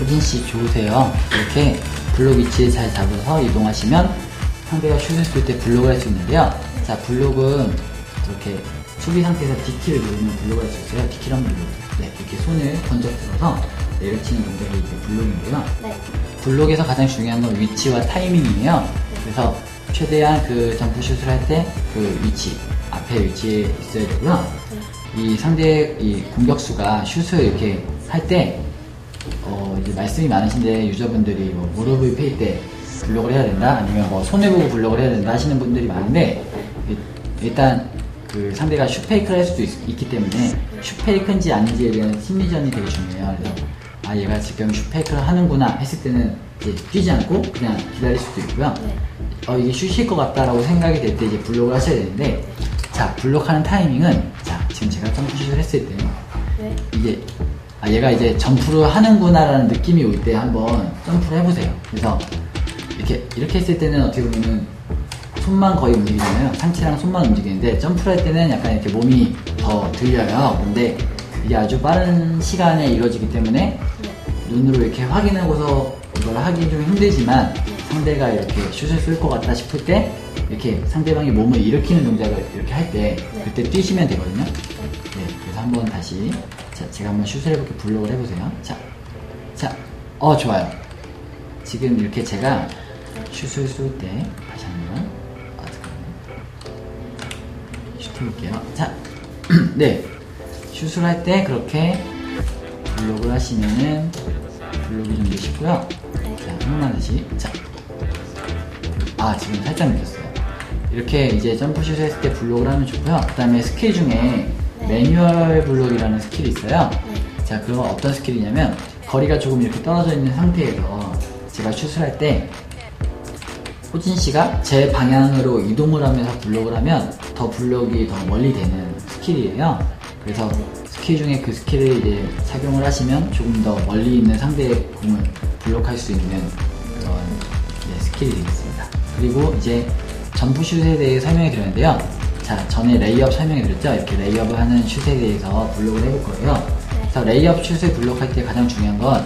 효진 씨 좋으세요. 이렇게 블록 위치에 잘 잡아서 이동하시면 상대가 슛을 쏠 때 블록을 할 수 있는데요. 자, 블록은 이렇게 수비 상태에서 D키를 누르면 블록을 할 수 있어요. D키를 한번 눌러보세요. 네, 이렇게 손을 번쩍 들어서 내려치는 동작이 이제 블록인데요. 네. 블록에서 가장 중요한 건 위치와 타이밍이에요. 그래서 최대한 그 점프슛을 할 때 그 위치, 앞에 위치에 있어야 되고요. 이 상대 이 공격수가 슛을 이렇게 할 때, 어, 이제 말씀이 많으신데 유저분들이 뭐 무릎을 펴일 때 블록을 해야 된다, 아니면 뭐 손을 보고 블록을 해야 된다 하시는 분들이 많은데, 이- 일단 그 상대가 슛 페이크를 할 수도 있, 기 때문에 슛 페이크인지 아닌지에 대한 심리전이 되게 중요해요. 그래서 아 얘가 지금 슛 페이크를 하는구나 했을 때는 이제 뛰지 않고 그냥 기다릴 수도 있고요. 네. 어 이게 슛일 것 같다라고 생각이 될 때 이제 블록을 하셔야 되는데 자 블록하는 타이밍은 자 지금 제가 점프슛을 했을 때 네. 이게 아 얘가 이제 점프를 하는구나라는 느낌이 올 때 한번 점프를 해보세요. 그래서 이렇게 이렇게 했을 때는 어떻게 보면은 손만 거의 움직이잖아요. 상체랑 손만 움직이는데 점프를 할 때는 약간 이렇게 몸이 더 들려요. 근데 이게 아주 빠른 시간에 이루어지기 때문에 네. 눈으로 이렇게 확인하고서 이걸 하기 좀 힘들지만 상대가 이렇게 슛을 쏠 것 같다 싶을 때 이렇게 상대방이 몸을 일으키는 동작을 이렇게 할때 네. 그때 뛰시면 되거든요. 네. 네, 그래서 한번 다시 자, 제가 한번 슛을 해볼게 블록을 해보세요. 자, 자, 어 좋아요. 지금 이렇게 제가 슛을 쏠 때 다시 한 번 아 잠깐만요. 슛 해볼게요. 자, 네, 슛을 할 때 그렇게 블록을 하시면은 블록이 좀 되시고요. 자, 한 다시 자, 아 지금 살짝 늦었어요. 이렇게 이제 점프슛 했을 때 블록을 하면 좋고요. 그 다음에 스킬 중에 매뉴얼 블록이라는 스킬이 있어요. 자, 그건 어떤 스킬이냐면 거리가 조금 이렇게 떨어져 있는 상태에서 제가 슛을 할 때 호진 씨가 제 방향으로 이동을 하면서 블록을 하면 더 블록이 더 멀리 되는 스킬이에요. 그래서 스킬 중에 그 스킬을 이제 착용을 하시면 조금 더 멀리 있는 상대의 공을 블록할 수 있는 그런 네, 스킬이 되겠습니다. 그리고 이제 점프슛에 대해 설명해 드렸는데요. 자, 전에 레이업 설명해 드렸죠? 이렇게 레이업을 하는 슛에 대해서 블록을 해볼 거예요. 그래서 레이업 슛을 블록할 때 가장 중요한 건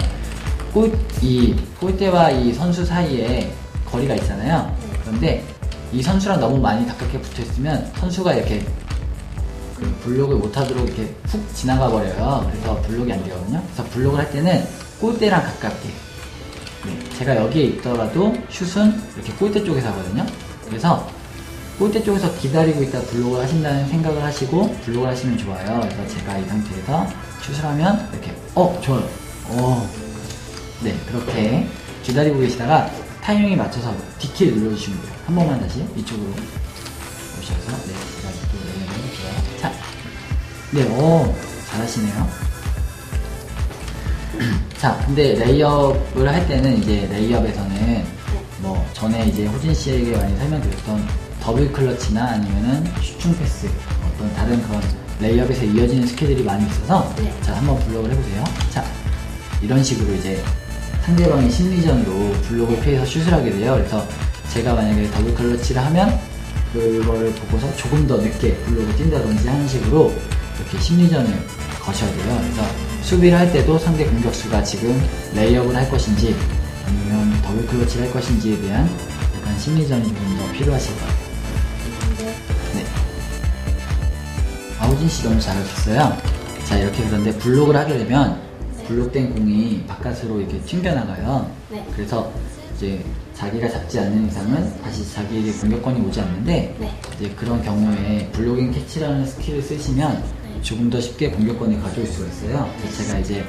골, 이 골대와 이 선수 사이에 거리가 있잖아요. 그런데 이 선수랑 너무 많이 가깝게 붙어 있으면 선수가 이렇게 그 블록을 못하도록 이렇게 훅 지나가 버려요. 그래서 블록이 안 되거든요. 그래서 블록을 할 때는 골대랑 가깝게. 네, 제가 여기에 있더라도 슛은 이렇게 골대 쪽에서 하거든요. 그래서 골대 쪽에서 기다리고 있다 블록을 하신다는 생각을 하시고 블록을 하시면 좋아요. 그래서 제가 이 상태에서 슛을 하면 이렇게 어 좋아요. 어 네, 그렇게 기다리고 계시다가 타이밍에 맞춰서 D키를 눌러주시면 돼요. 한 번만 다시 이쪽으로 오셔서, 네, 제가 또 내려볼게요. 자, 네, 오, 잘하시네요. 자, 근데 레이업을 할 때는 이제 레이업에서는 뭐 전에 이제 호진 씨에게 많이 설명드렸던 더블 클러치나 아니면은 슈팅 패스 어떤 다른 그런 레이업에서 이어지는 스킬들이 많이 있어서 네. 자 한번 블록을 해보세요. 자 이런 식으로 이제 상대방의 심리전으로 블록을 피해서 슛을 하게 돼요. 그래서 제가 만약에 더블 클러치를 하면 그걸 보고서 조금 더 늦게 블록을 뛴다든지 하는 식으로 이렇게 심리전을 거셔야 돼요. 그래서 수비를 할 때도 상대 공격수가 지금 레이업을 할 것인지 아니면 더블 클러치를 할 것인지에 대한 약간 심리전이 조금 더 필요하실 거예요. 네. 아우진 씨 너무 잘하셨어요. 자, 이렇게 그런데 블록을 하게 되면 블록된 공이 바깥으로 이렇게 튕겨나가요. 네. 그래서 이제 자기가 잡지 않는 이상은 다시 자기에게 공격권이 오지 않는데 네. 이제 그런 경우에 블로깅 캐치라는 스킬을 쓰시면 조금 더 쉽게 공격권을 가져올 수가 있어요. 제가 이제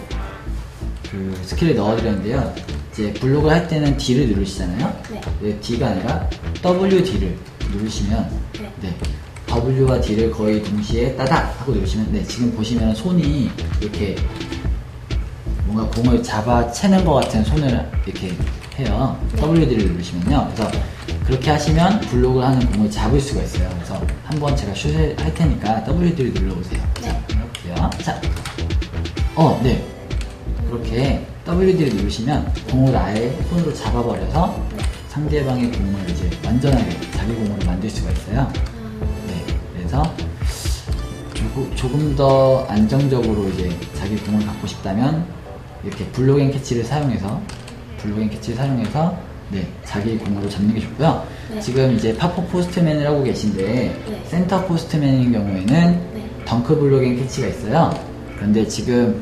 그 스킬을 넣어드렸는데요. 이제 블록을 할 때는 D를 누르시잖아요. 네. 네, D가 아니라 WD를 누르시면 네. 네. W와 D를 거의 동시에 따닥 하고 누르시면 네, 지금 보시면 손이 이렇게 뭔가 공을 잡아 채는 것 같은 손을 이렇게 해요. 네. WD를 누르시면요. 그래서 그렇게 하시면 블록을 하는 공을 잡을 수가 있어요. 그래서 한번 제가 슛을 할 테니까 WD를 눌러보세요. 자, 해볼게요. 자, 어, 네. 그렇게 WD를 누르시면 공을 아예 손으로 잡아버려서 상대방의 공을 이제 완전하게 자기 공으로 만들 수가 있어요. 조금, 조금 더 안정적으로 이제 자기 공을 갖고 싶다면 이렇게 블록앤 캐치를 사용해서 블록앤 캐치를 사용해서 네 자기 공으로 잡는 게 좋고요. 네. 지금 이제 파포 포스트맨을 하고 계신데 네. 센터 포스트맨인 경우에는 네. 덩크 블록앤 캐치가 있어요. 그런데 지금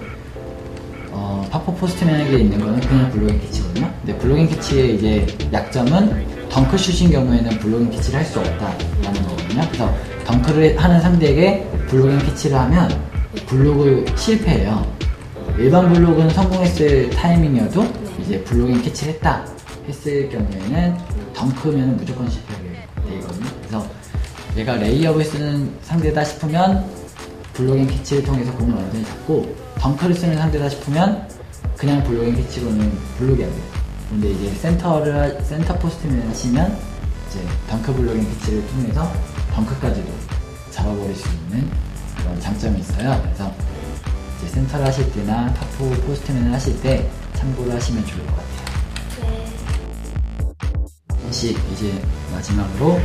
어, 파포 포스트맨에게 있는 거는 그냥 블록앤 캐치거든요. 근데 블록앤 캐치의 이제 약점은 덩크 슛인 경우에는 블록앤 캐치를 할 수 없다라는 거거든요. 그래서 덩크를 하는 상대에게 블록앤 캐치를 하면 블록을 실패해요. 일반 블록은 성공했을 타이밍이어도 이제 블록앤 캐치를 했다 했을 경우에는 덩크면 무조건 실패하게 되거든요. 그래서 얘가 레이업을 쓰는 상대다 싶으면 블록앤 캐치를 통해서 공을 완전히 잡고 덩크를 쓰는 상대다 싶으면 그냥 블록앤 캐치로는 블록이 안 돼요. 근데 이제 센터를 하- 센터 포스트맨 하시면 이제 덩크 블록앤 캐치를 통해서 덩크까지도 잡아버릴 수 있는 그런 장점이 있어요. 그래서 이제 센터를 하실 때나 파포 포스트맨을 하실 때 참고를 하시면 좋을 것 같아요. 네. 다시 이제 마지막으로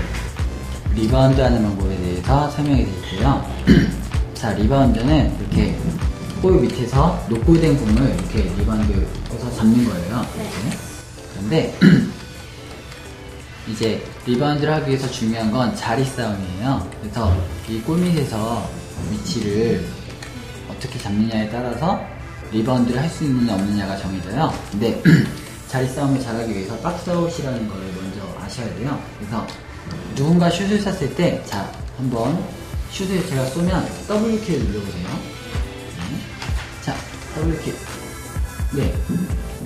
리바운드 하는 방법에 대해서 설명해 드릴게요. 자, 리바운드는 이렇게 골 밑에서 노골된 공을 이렇게 리바운드에서 잡는 거예요. 이렇게. 그런데 이제 리바운드를 하기 위해서 중요한 건 자리 싸움이에요. 그래서 이 골 밑에서 위치를 어떻게 잡느냐에 따라서 리바운드를 할 수 있느냐 없느냐가 정해져요. 근데 자리 싸움을 잘하기 위해서 박스아웃이라는 걸 먼저 아셔야 돼요. 그래서 누군가 슛을 쐈을 때, 자, 한번 슛을 제가 쏘면 WK를 눌러보세요. 네. 자, WK. 네.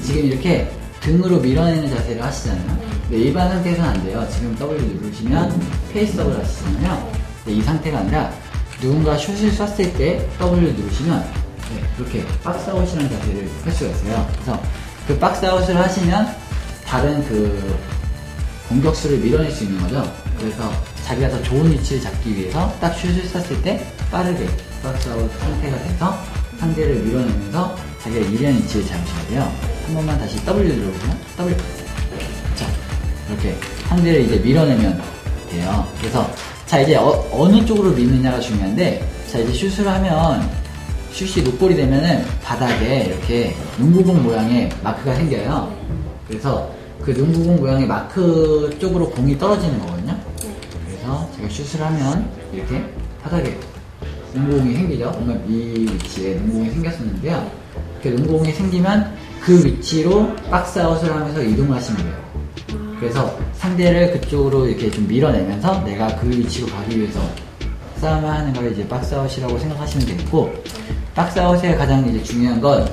지금 이렇게 등으로 밀어내는 자세를 하시잖아요. 근데 일반 상태에서는 안 돼요. 지금 W 누르시면 페이스업을 하시잖아요. 근데 이 상태가 아니라 누군가 슛을 쐈을 때 W 누르시면 네, 이렇게 박스아웃이라는 자세를 할 수가 있어요. 그래서 그 박스아웃을 하시면 다른 그 공격수를 밀어낼 수 있는 거죠. 그래서 자기가 더 좋은 위치를 잡기 위해서 딱 슛을 쐈을 때 빠르게 박스아웃 상태가 돼서 상대를 밀어내면서 자기가 유리한 위치를 잡으셔야 돼요. 한 번만 다시 W 눌러보세요. W. 자, 이렇게 상대를 이제 밀어내면 돼요. 그래서 자 이제 어, 느 쪽으로 미느냐가 중요한데 자 이제 슛을 하면 슛이 노골이 되면은 바닥에 이렇게 농구공 모양의 마크가 생겨요. 그래서 그 농구공 모양의 마크 쪽으로 공이 떨어지는 거거든요. 그래서 제가 슛을 하면 이렇게 바닥에 농구공이 생기죠. 뭔가 이 위치에 농구공이 생겼었는데요. 이렇게 농구공이 생기면 그 위치로 박스아웃을 하면서 이동을 하시면 돼요. 그래서 상대를 그쪽으로 이렇게 좀 밀어내면서 내가 그 위치로 가기 위해서 싸움을 하는 걸 이제 박스아웃이라고 생각하시면 되겠고 박스아웃의 가장 이제 중요한 건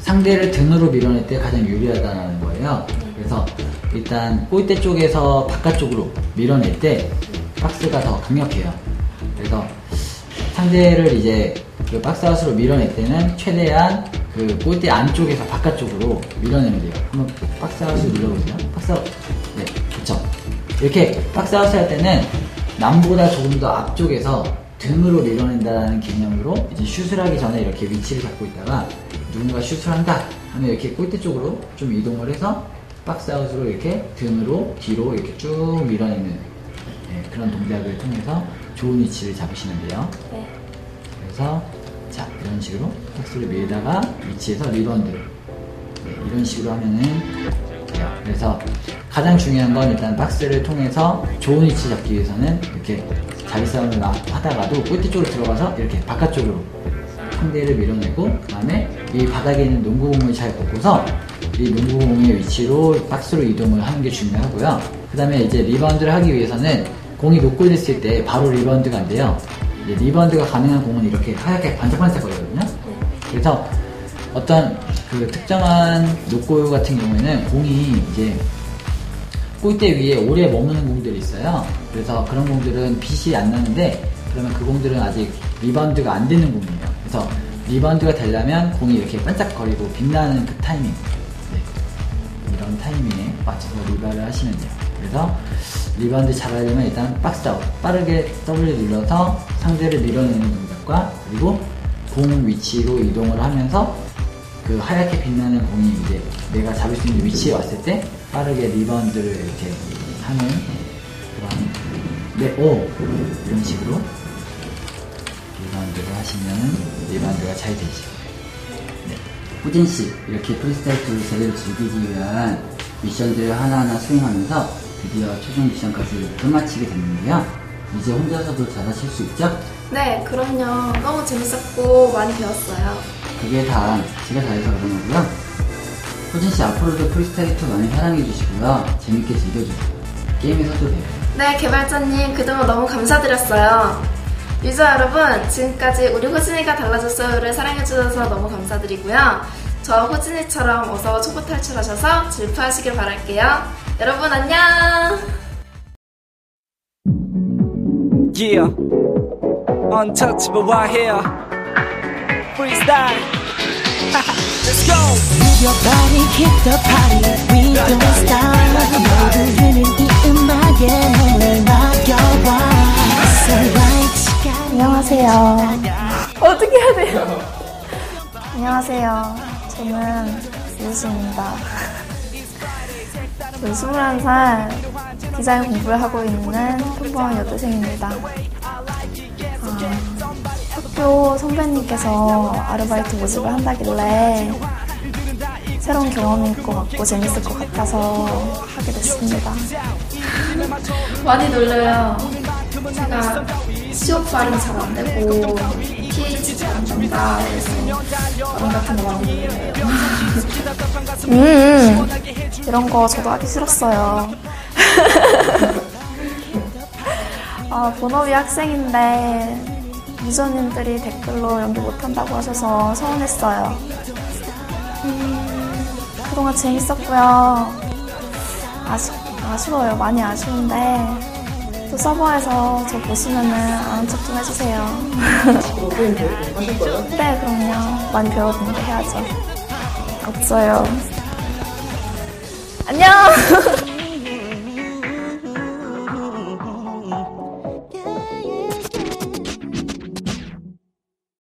상대를 등으로 밀어낼 때 가장 유리하다는 거예요. 그래서 일단 골대 쪽에서 바깥쪽으로 밀어낼 때 박스가 더 강력해요. 그래서 상대를 이제 그 박스아웃으로 밀어낼 때는 최대한 그 골대 안쪽에서 바깥쪽으로 밀어내면 돼요. 한번 박스아웃을 눌러보세요. 박스아웃. 네, 좋죠. 이렇게 박스아웃 할 때는 남보다 조금 더 앞쪽에서 등으로 밀어낸다는 개념으로 이제 슛을 하기 전에 이렇게 위치를 잡고 있다가 누군가 슛을 한다 하면 이렇게 골대 쪽으로 좀 이동을 해서 박스아웃으로 이렇게 등으로 뒤로 이렇게 쭉 밀어내는 네, 그런 동작을 통해서 좋은 위치를 잡으시면 돼요. 네. 그래서 자 이런 식으로 박스를 밀다가 위치에서 리바운드 네, 이런 식으로 하면은 돼요. 그래서 가장 중요한 건 일단 박스를 통해서 좋은 위치 잡기 위해서는 이렇게 자리 싸움을 막 하다가도 골대 쪽으로 들어가서 이렇게 바깥쪽으로 상대를 밀어내고 그 다음에 이 바닥에 있는 농구공을 잘 보고서 이 농구공의 위치로 박스로 이동을 하는 게 중요하고요. 그 다음에 이제 리바운드를 하기 위해서는 공이 노골됐을 때 바로 리바운드가 안 돼요. 이제 리바운드가 가능한 공은 이렇게 하얗게 반짝반짝 거리거든요. 그래서 어떤 그 특정한 노골 같은 경우에는 공이 이제 골대 위에 오래 머무는 공들이 있어요. 그래서 그런 공들은 빛이 안 나는데 그러면 그 공들은 아직 리바운드가 안 되는 공이에요. 그래서 리바운드가 되려면 공이 이렇게 반짝거리고 빛나는 그 타이밍. 네. 이런 타이밍에 맞춰서 리바를 하시면 돼요. 그래서 리바운드 잘하려면 일단 박스아웃 빠르게 W 눌러서 상대를 밀어내는 동작과 그리고 공 위치로 이동을 하면서 그 하얗게 빛나는 공이 이제 내가 잡을 수 있는 위치에 왔을 때 빠르게 리바운드를 이렇게 하는 그런 네, 오 이런 식으로 리바운드를 하시면 리바운드가 잘 되죠. 네. 호진 씨 이렇게 프리스타일 투를 제대로 즐기기 위한 미션들을 하나하나 수행하면서 드디어 최종 미션까지 끝마치게 됐는데요. 이제 혼자서도 잘하실 수 있죠? 네, 그럼요. 너무 재밌었고 많이 배웠어요. 그게 다 제가 잘해서 그런 거고요. 호진 씨 앞으로도 프리스타일 투 많이 사랑해 주시고요. 재밌게 즐겨주세요. 게임에서도 봬요. 네, 개발자님 그동안 너무 감사드렸어요. 유저 여러분, 지금까지 우리 호진이가 달라졌어요를 사랑해 주셔서 너무 감사드리고요. 저 호진이처럼 어서 초보 탈출하셔서 질투하시길 바랄게요. 여러분 안녕! Yeah, untouchable right here. Freestyle. Let's go. Move your body, hit the party. We don't stop. 모두는 이 음악에 몸을 맡겨봐. 안녕하세요. 어떻게 해야 돼요? 안녕하세요. 저는 유수입니다. 저 21살 디자인 공부를 하고 있는 평범한 여대생입니다. 아, 학교 선배님께서 아르바이트 모집을 한다길래 새로운 경험일 것 같고 재밌을 것 같아서 하게 됐습니다. 많이 놀려요. 제가 시옷 발음 잘 안 되고 그래서 발음 같은 거 많이 놀려요. 음 이런 거 저도 하기 싫었어요. 아, 본업이 학생인데 유저님들이 댓글로 연기 못한다고 하셔서 서운했어요. 음, 그동안 재밌었고요. 아쉬, 아쉬워요. 많이 아쉬운데 또 서버에서 저 보시면은 아는 척 좀 해주세요. 네, 그럼요. 많이 배워본 게 해야죠. 없어요. 안녕!